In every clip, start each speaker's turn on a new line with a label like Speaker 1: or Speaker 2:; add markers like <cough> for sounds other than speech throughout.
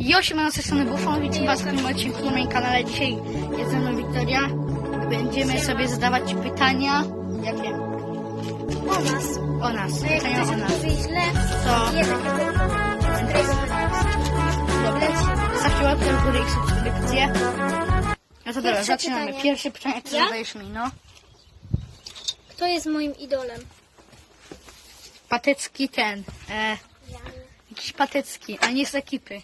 Speaker 1: Jo, siemano, z tej strony Buffon, witam was w tym odcinku na moim kanale. Dzisiaj jest ze mną Wiktoria. Będziemy sobie zadawać pytania, jakie?
Speaker 2: O nas.
Speaker 1: O nas,
Speaker 2: jak
Speaker 1: pytania
Speaker 2: ktoś
Speaker 1: o nas.
Speaker 2: odpowie źle,
Speaker 1: To
Speaker 2: jeden
Speaker 1: dobra, zostawcie łapkę w górę i subskrypcję. No to dobra,
Speaker 2: Pierwsze
Speaker 1: zaczynamy.
Speaker 2: pytanie.
Speaker 1: Pierwsze pytanie, co
Speaker 2: Ja?
Speaker 1: zadajesz mi, no.
Speaker 2: Kto jest moim idolem?
Speaker 1: Patecki ten, e, jakiś Patecki, a nie z ekipy,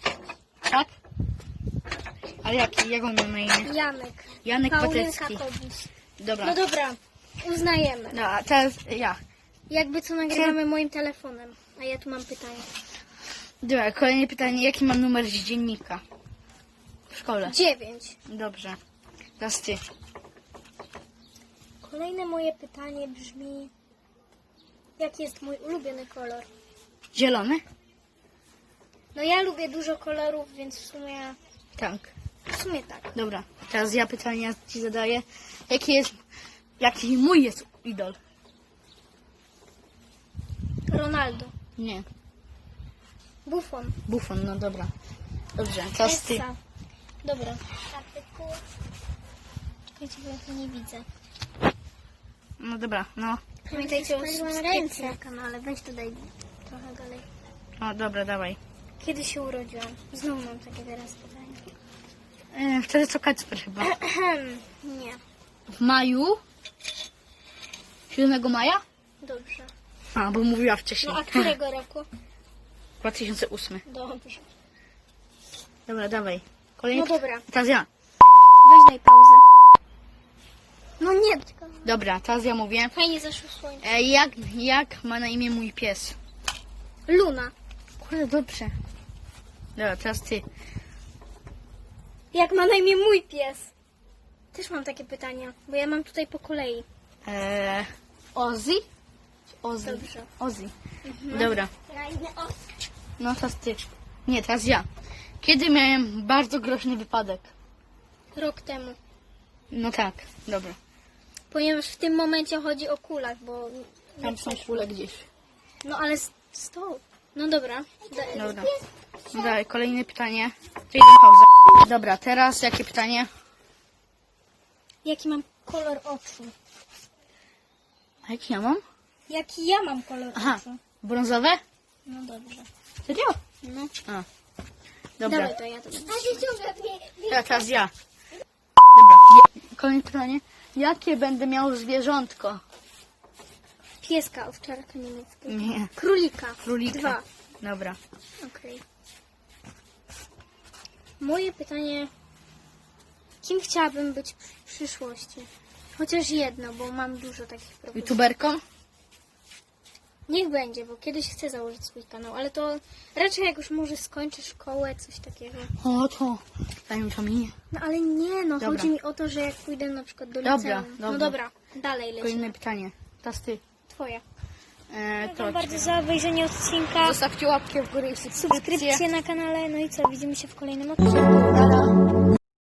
Speaker 1: tak? Ale jaki, jak on ma na imię?
Speaker 2: Janek.
Speaker 1: Janek
Speaker 2: Paulynka
Speaker 1: Patecki. Dobra,
Speaker 2: No dobra, uznajemy.
Speaker 1: no, a teraz ja.
Speaker 2: Jakby co nagrywamy moim telefonem. A ja tu mam pytanie.
Speaker 1: Dobra, kolejne pytanie. Jaki mam numer z dziennika? W szkole.
Speaker 2: Dziewięć.
Speaker 1: Dobrze. Teraz ty.
Speaker 2: Kolejne moje pytanie brzmi... Jaki jest mój ulubiony kolor?
Speaker 1: Zielony?
Speaker 2: No ja lubię dużo kolorów, więc w sumie...
Speaker 1: Tak.
Speaker 2: W sumie tak.
Speaker 1: Dobra. Teraz ja pytania ci zadaję. Jaki jest... Jaki mój jest idol?
Speaker 2: Ronaldo.
Speaker 1: Nie.
Speaker 2: Buffon.
Speaker 1: Buffon, no dobra. Dobrze, teraz ty.
Speaker 2: Essa. Dobra. Artykuł. Czekajcie, bo ja to nie widzę.
Speaker 1: No dobra, no.
Speaker 2: Pamiętajcie o subskrypcji na kanale. Weź dodaj trochę dalej.
Speaker 1: O, dobra, dawaj.
Speaker 2: Kiedy się urodziłam? Znowu mam takie teraz pytanie.
Speaker 1: E, wtedy co Kacper chyba.
Speaker 2: Nie.
Speaker 1: W maju? 7 maja?
Speaker 2: Dobrze.
Speaker 1: A, bo mówiła wcześniej.
Speaker 2: No a którego roku? <laughs>
Speaker 1: 2008.
Speaker 2: Dobrze.
Speaker 1: Dobra, dawaj. Kolejny
Speaker 2: No dobra.
Speaker 1: Teraz ja.
Speaker 2: Weź daj pauzę. No nie.
Speaker 1: Dobra, teraz ja mówię.
Speaker 2: Fajnie zaszło słońce.
Speaker 1: E, jak, jak ma na imię mój pies?
Speaker 2: Luna.
Speaker 1: Kurde, dobrze. Dobra, teraz ty.
Speaker 2: Jak ma na imię mój pies? Też mam takie pytania, bo ja mam tutaj po kolei.
Speaker 1: Eee, Ozzy? Ozzy.
Speaker 2: Dobrze.
Speaker 1: Ozzy. Dobra,
Speaker 2: inny os.
Speaker 1: no teraz ty. Nie, teraz ja. Kiedy miałem bardzo groźny wypadek?
Speaker 2: Rok temu.
Speaker 1: No tak, dobra.
Speaker 2: Ponieważ w tym momencie chodzi o kulach, bo...
Speaker 1: Tam są kule gdzieś.
Speaker 2: No ale s- stop. No dobra. Da-
Speaker 1: Dobra. Dalej, kolejne pytanie. Jeden pauza. Dobra, teraz jakie pytanie?
Speaker 2: Jaki mam kolor oczu?
Speaker 1: A jaki ja mam?
Speaker 2: Jaki ja mam kolor
Speaker 1: Aha,
Speaker 2: oczu?
Speaker 1: brązowe?
Speaker 2: No dobrze.
Speaker 1: Serio?
Speaker 2: No.
Speaker 1: A. Dobra,
Speaker 2: Dawaj to ja to będę.
Speaker 1: Teraz, teraz ja. Dobra, je, kolejne pytanie. Jakie będę miał zwierzątko?
Speaker 2: Pieska, owczarka niemiecka.
Speaker 1: Nie,
Speaker 2: Królika.
Speaker 1: królika.
Speaker 2: Dwa.
Speaker 1: Dobra.
Speaker 2: Okej. Moje pytanie. Kim chciałabym być w przyszłości? Chociaż jedno, bo mam dużo takich propozycji.
Speaker 1: YouTuberką?
Speaker 2: Niech będzie, bo kiedyś chcę założyć swój kanał, ale to raczej jak już może skończę szkołę, coś takiego.
Speaker 1: O, to. Zanim to minie.
Speaker 2: No ale nie, no
Speaker 1: Dobra.
Speaker 2: chodzi mi o to, że jak pójdę na przykład do liceum.
Speaker 1: dobra.
Speaker 2: No dobra, dalej lecimy.
Speaker 1: Kolejne pytanie. Teraz ty.
Speaker 2: Twoja.
Speaker 1: E, to
Speaker 2: Dziękuję bardzo za obejrzenie odcinka.
Speaker 1: Zostawcie łapkę w górę i subskrypcję.
Speaker 2: Subskrypcję na kanale. No i co, widzimy się w kolejnym odcinku.